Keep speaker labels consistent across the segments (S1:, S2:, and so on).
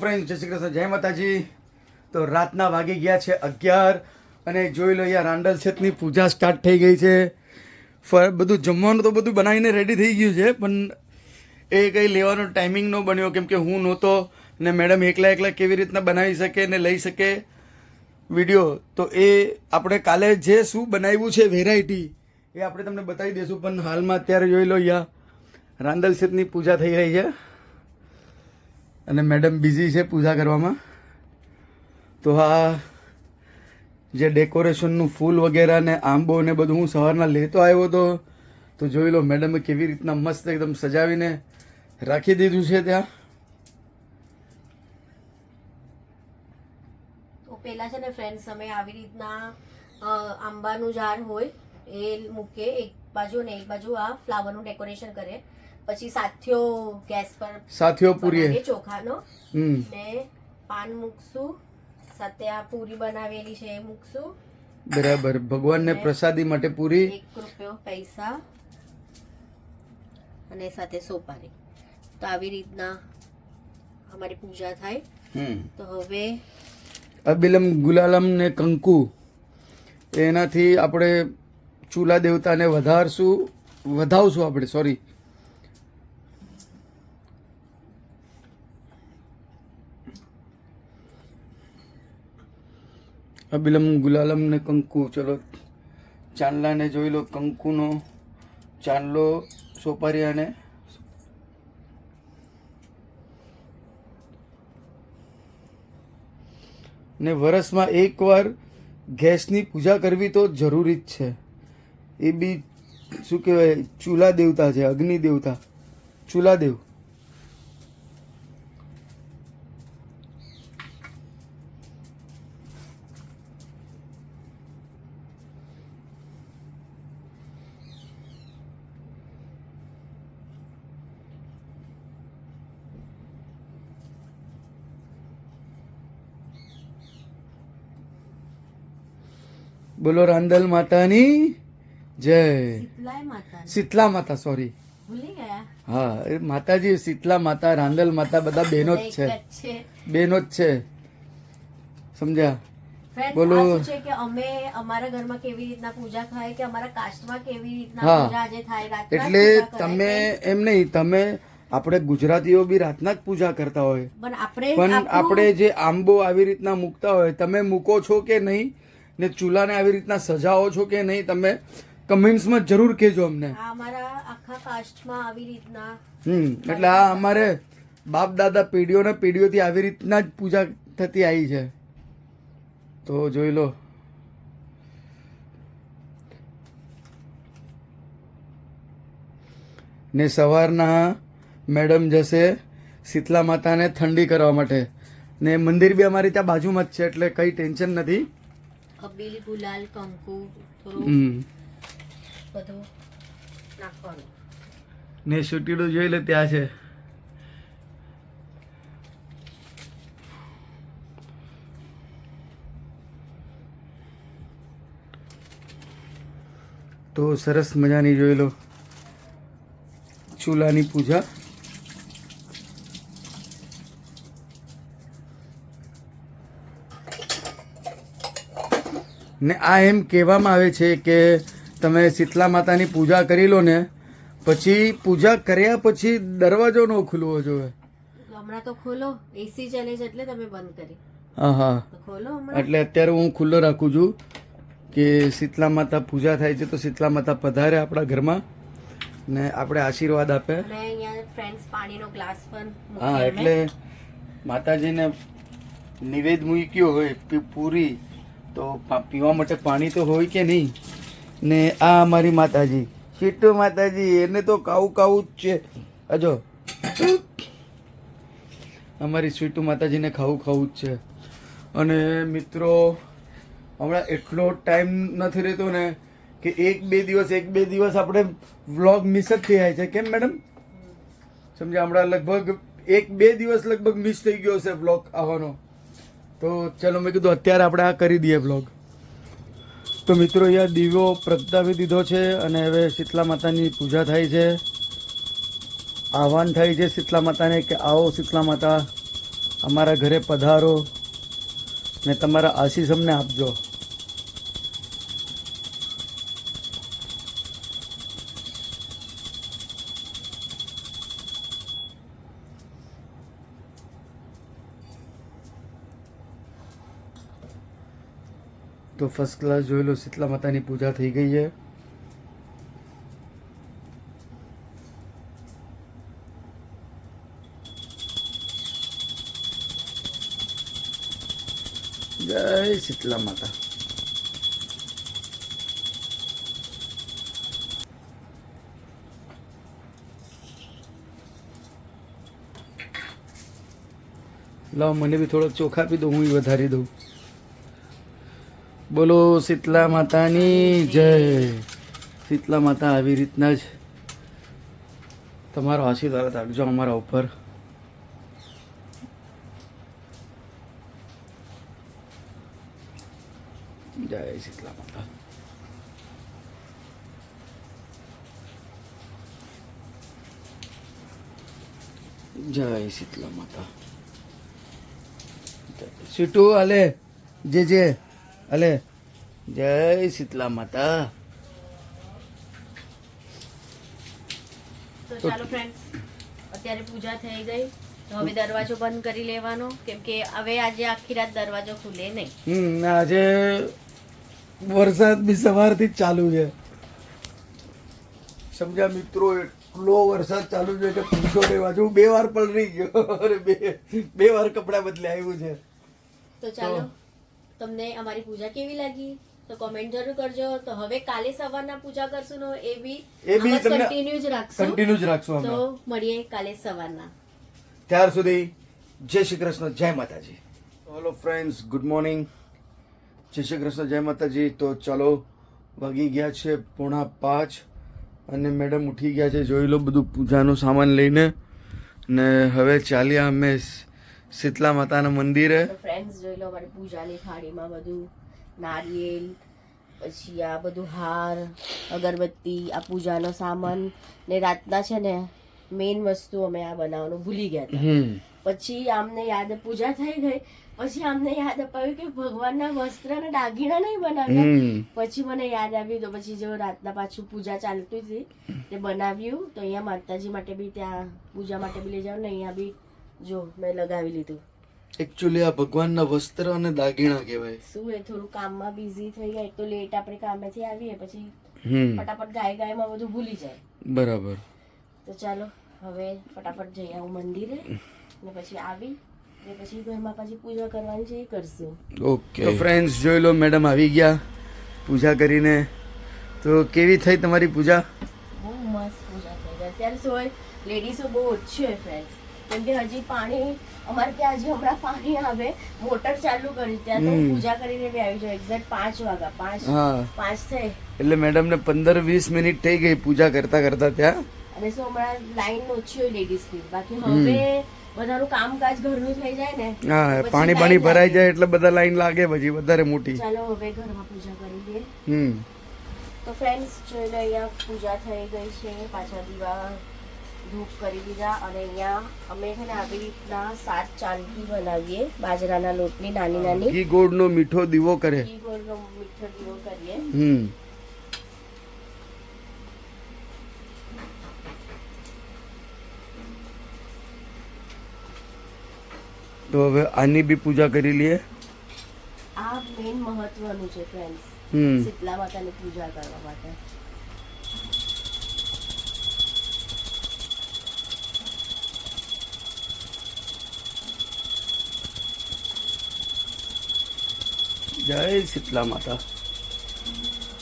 S1: Friend જય શ્રી કૃષ્ણ, જય માતાજી. તો રાતના વાગી ગયા છે અગિયાર અને જોઈ લો અહીંયા રાંડલ છેતની પૂજા સ્ટાર્ટ થઈ ગઈ છે. ફર બધું જમવાનું તો બધું બનાવીને રેડી થઈ ગયું છે, પણ એ કંઈ લેવાનો ટાઈમિંગ ન બન્યો, કેમ કે હું નહોતો ને મેડમ એકલા એકલા કેવી રીતના બનાવી શકે ને લઈ શકે વીડિયો તો એ આપણે કાલે જે શું બનાવ્યું છે વેરાયટી એ આપણે તમને બતાવી દઈશું પણ હાલમાં અત્યારે જોઈ લો અહીંયા રાંદલ છતની પૂજા થઈ રહી છે. અને મેડમ બિઝી છે પૂજા કરવામાં. તો આ જે ડેકોરેશનનું ફૂલ વગેરે ને આંબો ને બધું હું સવારના લેતો આવ્યો હતો તો જોઈ લો મેડમે કેવી રીતના મસ્ત એકદમ સજાવીને રાખી દીધું છે ત્યાં.
S2: પેલા છે ને ફ્રેન્ડ્સ અમે આવી રીતના આંબાનું ઝાડ હોય, એ મૂકે એક બાજુ ને એક બાજુ આ ફ્લાવરનું ડેકોરેશન કરે પછી સાથીઓ ગેસ પર
S1: સાથીઓ
S2: પૂરી ચોખાનો. ને પાન મૂકશું. સાથે આ પૂરી બનાવેલી છે એ મૂકશું.
S1: બરાબર. ભગવાનને પ્રસાદી માટે પૂરી.
S2: એક રૂપિયો પૈસા. અને સાથે સોપારી. તો આવી રીતના અમારી પૂજા થાય. તો હવે
S1: અબિલમ ગુલાલમ ને કંકુ. એનાથી આપણે ચૂલા દેવતાને વધારશું વધાવશું આપણે સોરી અબિલમ ગુલાલમ ને કંકુ. ચલો, ચાંદલાને જોઈ લો, કંકુનો ચાંદલો સોપારીયાને ને વરસમાં એકવાર ગેસની પૂજા કરવી તો જરૂરી જ છે. એ બી શું કહેવાય? ચૂલા દેવતા છે અગ્નિ દેવતા ચૂલા દેવ. બોલો રાંદલ માતાની જય. શીતલા માતા સોરી હા એ માતાજી શીતલા માતા રાંદલ માતા બધા બહેનો જ છે. બહેનો જ છે. સમજ્યા? બોલો.
S2: છે કે અમે અમારા ઘરમાં કેવી રીતના પૂજા થાય કે અમારા કાસ્ટમાં કેવી રીતના. પૂજા આજે થાય?
S1: એટલે તમે એમ નહીં તમે આપણે ગુજરાતીઓ બી રાતના જ પૂજા કરતા હોય.
S2: પણ આપણે
S1: પણ
S2: આપણે
S1: જે આંબો આવી રીતના મૂકતા હોય તમે મૂકો છો કે નહીં ને ચૂલાને આવી રીતના સજાવો છો કે નહીં તમે કમેન્ટ્સમાં જરૂર કહેજો અમને.
S2: અમારા આખા કાસ્ટમાં આવી રીતના
S1: હમ એટલે આ અમારે બાપ દાદા પેઢીઓને પેઢીઓથી આવી રીતના જ પૂજા થતી આવી છે. તો જોઈ લો. ને સવારના મેડમ જશે શીતલા માતાને ઠંડી કરવા માટે. ને મંદિર બી અમારી ત્યાં બાજુમાં જ છે એટલે કંઈ ટેન્શન નથી.
S2: અબીલ ગુલાલ કંકુ
S1: હમ.
S2: બધું નાખવાનું.
S1: ને સુટીડું જોઈ લે ત્યાં છે. તો સરસ મજાની જોઈ લો. ચૂલાની પૂજા. ને આ એમ કહેવામાં આવે છે કે તમે શીતલા માતાની પૂજા કરી લો ને પછી પૂજા કર્યા પછી દરવાજો ન ખુલવો જોઈએ.
S2: હમણાં તો ખોલો એસી ચાલે છે એટલે તમે બંધ કરી.
S1: હા હા.
S2: ખોલો
S1: એટલે અત્યારે હું ખુલ્લો રાખું છું કે શીતલા માતા પૂજા થાય છે તો શીતલા માતા પધારે આપણા ઘરમાં ને આપણે આશીર્વાદ આપે.
S2: ફ્રેન્ડ્સ પાણીનો ગ્લાસ પણ
S1: હા એટલે માતાજીને નિવેદ મૂક્યો હોય પૂરી તો પીવા માટે પાણી તો હોય કે નહીં? ને આ અમારી માતાજી. શીટુ માતાજી, એને તો કાવું કાવું જ છે. અજો. અમારી સ્વીટુ માતાજીને ખાવું ખાવું જ છે. અને મિત્રો, હમણાં એટલો ટાઈમ નથી રહેતો ને કે એક બે દિવસ, એક બે દિવસ આપણે વ્લોગ મિસ જ થઈ જાય છે. કેમ મેડમ? સમજ્યા, હમણાં લગભગ એક બે દિવસ લગભગ મિસ થઈ ગયો છે વ્લોગ આવવાનો. તો ચલો મેં કીધું અત્યારે આપણે આ કરી દઈએ બ્લોગ તો મિત્રો અહીંયા દીવો પ્રગટાવી દીધો છે અને હવે શીતલા માતાની પૂજા થાય છે. આહવાન થાય છે શીતલા માતાને કે આવો શીતલા માતા, અમારા ઘરે પધારો ને તમારા આશીષ અમને આપજો. તો ફર્સ્ટ ક્લાસ જોઈ લો, શીતલા માતાની પૂજા થઈ ગઈ છે. જય શીતલા માતા. લાવ, મને બી થોડો ચોખા આપી દો, હું વધારી દઉં. બોલો શીતલા માતાની જય શીતલા માતા આવી રીતના જ તમારો આશીર્વાદ રાખજો અમારા ઉપર જય શીતલા માતા જય શીતલા માતા સીટુ અલે જે જે અલે જય શીતલા માતા.
S2: તો ચાલો ફ્રેન્ડ્સ અત્યારે પૂજા થઈ ગઈ. તો હવે દરવાજો બંધ કરી લેવાનો કેમ કે હવે આજે આખી રાત દરવાજો ખુલે નહીં.
S1: હમ આજે વરસાદ બી સવારથી જ ચાલુ છે. સમજ્યા મિત્રો એટલો વરસાદ ચાલુ છે કે પૂછો નહીં બાજુ બે વાર પલળી ગયો. અરે બે બે વાર કપડા બદલે આવ્યું છે.
S2: તો ચાલો. તમને અમારી પૂજા કેવી લાગી? તો કોમેન્ટ જરૂર કરજો. તો હવે કાલે સવારના પૂજા કરશું ને એ બી
S1: એ બી તમને
S2: કન્ટિન્યુ જ રાખશું.
S1: કન્ટિન્યુ જ રાખશું
S2: તો મળીએ કાલે સવારના.
S1: ત્યાર સુધી જય શ્રી કૃષ્ણ જય માતાજી. હેલો ફ્રેન્ડ્સ ગુડ મોર્નિંગ જય શ્રી કૃષ્ણ જય માતાજી. તો ચાલો વાગી ગયા છે પોણા પાંચ અને મેડમ ઉઠી ગયા છે. જોઈ લો બધું પૂજાનું સામાન લઈને. ને હવે ચાલ્યા અમે શીતલા માતાના મંદિરે.
S2: ફ્રેન્ડ્સ જોઈ લો અમારી પૂજાની થાળીમાં બધું નારિયેલ પછી આ બધું હાર અગરબત્તી આ પૂજાનો સામાન ને રાતના છે ને મેઇન વસ્તુ અમે આ બનાવવાનું ભૂલી ગયા હતા. પછી આમને યાદ પૂજા થઈ ગઈ પછી આમને યાદ અપાયું કે ભગવાનના વસ્ત્ર અને દાગીના નહીં બનાવ્યા. પછી મને યાદ આવ્યું તો પછી જો રાતના પાછું પૂજા ચાલતી હતી તે બનાવ્યું તો અહીંયા માતાજી માટે બી ત્યાં પૂજા માટે બી લઈ જાવ ને અહીંયા બી જો મેં લગાવી લીધું.
S1: એકચ્યુઅલી આ ભગવાનના વસ્ત્ર અને દાગીણા કહેવાય.
S2: શું એ થોડું કામમાં બિઝી થઈ ગયા એક તો લેટ આપણે કામેથી આવીએ પછી
S1: હમ.
S2: ફટાફટ ગાય ગાયમાં બધું ભૂલી જાય.
S1: બરાબર.
S2: તો ચાલો હવે ફટાફટ જઈ આવું મંદિરે ને પછી આવી ને પછી ઘરમાં પછી પૂજા કરવાની છે એ કરશું.
S1: ઓકે તો ફ્રેન્ડ્સ જોઈ લો મેડમ આવી ગયા પૂજા કરીને. તો કેવી થઈ તમારી પૂજા?
S2: બહુ મસ્ત પૂજા થઈ ગઈ. અત્યારે શું હોય લેડીઝો બહુ ઓછી હોય ફ્રેન્ડ્સ કેમ કે હજી પાણી અમારે ત્યાં હજી હમણાં પાણી આવે. મોટર ચાલુ કરી ત્યાં તો પૂજા કરીને બી આવી જાય એક્ઝેક્ટ પાંચ વાગ્યા પાંચ પાંચ થઈ.
S1: એટલે મેડમ ને પંદર વીસ મિનિટ થઈ ગઈ પૂજા કરતા કરતા ત્યાં.
S2: અને શું હમણાં લાઈન ઓછી હોય લેડીઝની બાકી હવે બધાનું કામકાજ ઘરનું થઈ જાય ને
S1: હા પાણી પાણી ભરાઈ જાય એટલે બધા લાઈન લાગે પછી વધારે મોટી.
S2: ચાલો હવે ઘરમાં પૂજા કરી દઈએ
S1: હમ.
S2: તો ફ્રેન્ડ્સ જોઈ લો અહીંયા પૂજા થઈ ગઈ છે પાછા દીવા ધૂપ કરી દીધા અને અહીંયા અમે છે ને આવી રીતના સાત ચાંદકી બનાવીએ બાજરાના લોટની નાની નાની.
S1: ઘી ગોળનો મીઠો દીવો કરે.
S2: ઘી ગોળનો મીઠો દીવો કરીએ.
S1: હમ. તો હવે આની બી પૂજા કરી લઈએ.
S2: આ મેઇન મહત્વનું છે ફ્રેન્ડ્સ
S1: હમ.
S2: શીતલા માતાની પૂજા કરવા માટે.
S1: જય શીતલા માતા.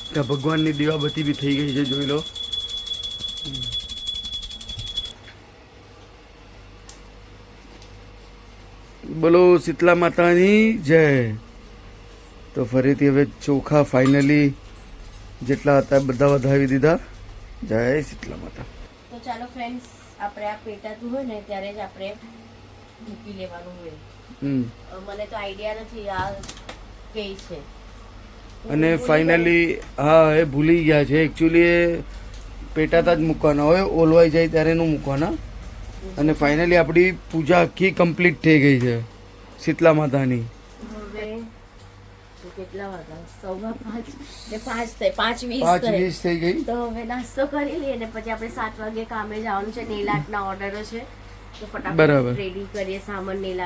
S1: ત્યાં ભગવાનની દીવાબત્તી બી થઈ ગઈ છે જોઈ લો. બોલો શીતલા માતાની જય. તો ફરીથી હવે ચોખા ફાઇનલી જેટલા હતા બધા વધાવી દીધા. જય શીતલા માતા.
S2: તો ચાલો ફ્રેન્ડ્સ આપણે આ પેટાતું હોય ને ત્યારે જ આપણે મૂકી લેવાનું હોય. મને તો આઈડિયા નથી આ છે?
S1: અને ફાઇનલી હા એ ભૂલી ગયા છે. એકચ્યુઅલી એ પેટાતા જ મૂકવાના હોય. ઓલવાઈ જાય ત્યારે નું મૂકવાના. અને ફાઇનલી આપણી પૂજા આખી કમ્પ્લીટ થઈ ગઈ છે. શીતલા માતાની.
S2: કેટલા વાગ્યા? સવા પાંચ. ને પાંચ થઈ પાંચ વીસ
S1: પાંચ વીસ થઈ ગઈ.
S2: તો હવે નાસ્તો કરી લઈએ ને પછી આપણે સાત વાગે કામે જવાનું છે. નેલ આર્ટના ઓર્ડરો છે. તો ફટાફટ રેડી કરીએ સામાન નેલ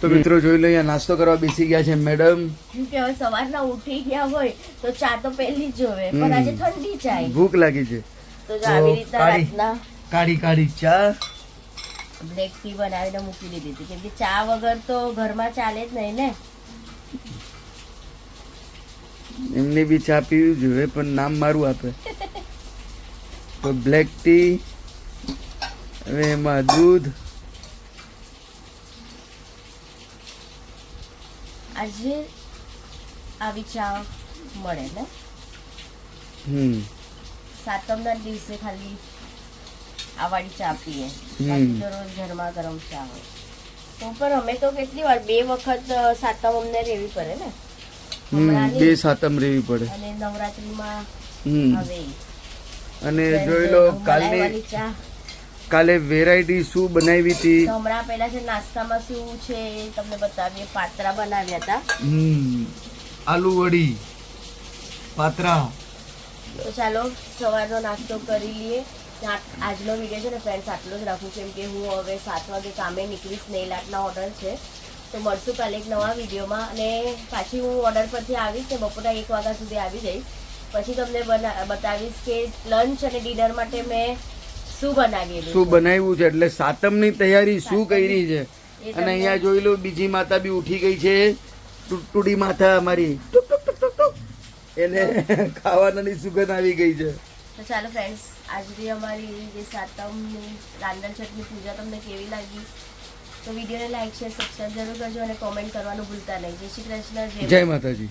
S1: તો મિત્રો જોઈ લો અહીંયા નાસ્તો કરવા બેસી ગયા છે મેડમ.
S2: કેમ કે હવે સવારના ઉઠી ગયા હોય તો ચા તો પહેલી જ જોવે પણ આજે ઠંડી ચાય.
S1: ભૂખ લાગી છે.
S2: તો જો આવી રીતના. રાતના
S1: કાળી કાળી ચા.
S2: બ્લેક ટી બનાવીને મૂકી દીધી હતી. કેમ કે ચા વગર તો ઘરમાં ચાલે જ નહીં ને.
S1: એમને બી ચા પીવી જોઈએ પણ નામ મારું આપે. તો બ્લેક ટી હવે એમાં દૂધ.
S2: આજે આવી ચા મળે ને?
S1: હમ.
S2: સાતમના દિવસે ખાલી આ વાળી ચા પીએ. દરરોજ રોજ ગરમા ગરમ ચા હોય. તો પણ અમે તો કેટલી વાર બે વખત સાતમ અમને રેવી પડે ને?
S1: હમ બે સાતમ રેવી પડે.
S2: અને નવરાત્રીમાં
S1: હમ.
S2: હવે
S1: અને જોઈ લો કાલની
S2: ચા.
S1: કાલે વેરાયટી શું બનાવી હતી?
S2: હમણાં પહેલા છે નાસ્તામાં શું છે એ તમને બતાવીએ. પાત્રા બનાવ્યા હતા.
S1: હમ આલુ વડી પાત્રા.
S2: તો ચાલો સવારનો નાસ્તો કરી લઈએ. આજનો વીડિયો છે ને ફ્રેન્ડ્સ આટલો જ રાખું કેમ કે હું હવે સાત વાગે કામે નીકળીશ નેલ આર્ટના ઓર્ડર છે. તો મળશું કાલે એક નવા વિડીયોમાં અને પાછી હું ઓર્ડર પરથી આવીશ ને બપોરના એક વાગ્યા સુધી આવી જઈશ. પછી તમને બતાવીશ કે લંચ અને ડિનર માટે મેં શું બનાવેલું
S1: બનાવ્યું છે? એટલે સાતમની તૈયારી શું કરી છે? અને અહીંયા જોઈ લો બીજી માતા બી ઉઠી ગઈ છે. ટુકટુડી માથા અમારી. એને ખાવાની સુગંધ આવી ગઈ છે.
S2: તો ચાલો ફ્રેન્ડ્સ આજની અમારી જે સાતમની રાંધણ છઠની પૂજા તમને કેવી લાગી? તો વિડીયોને લાઈક શેર સબસ્ક્રાઈબ જરૂર કરજો અને કોમેન્ટ કરવાનું ભૂલતા નહીં. જય શ્રી કૃષ્ણ
S1: જય માતાજી.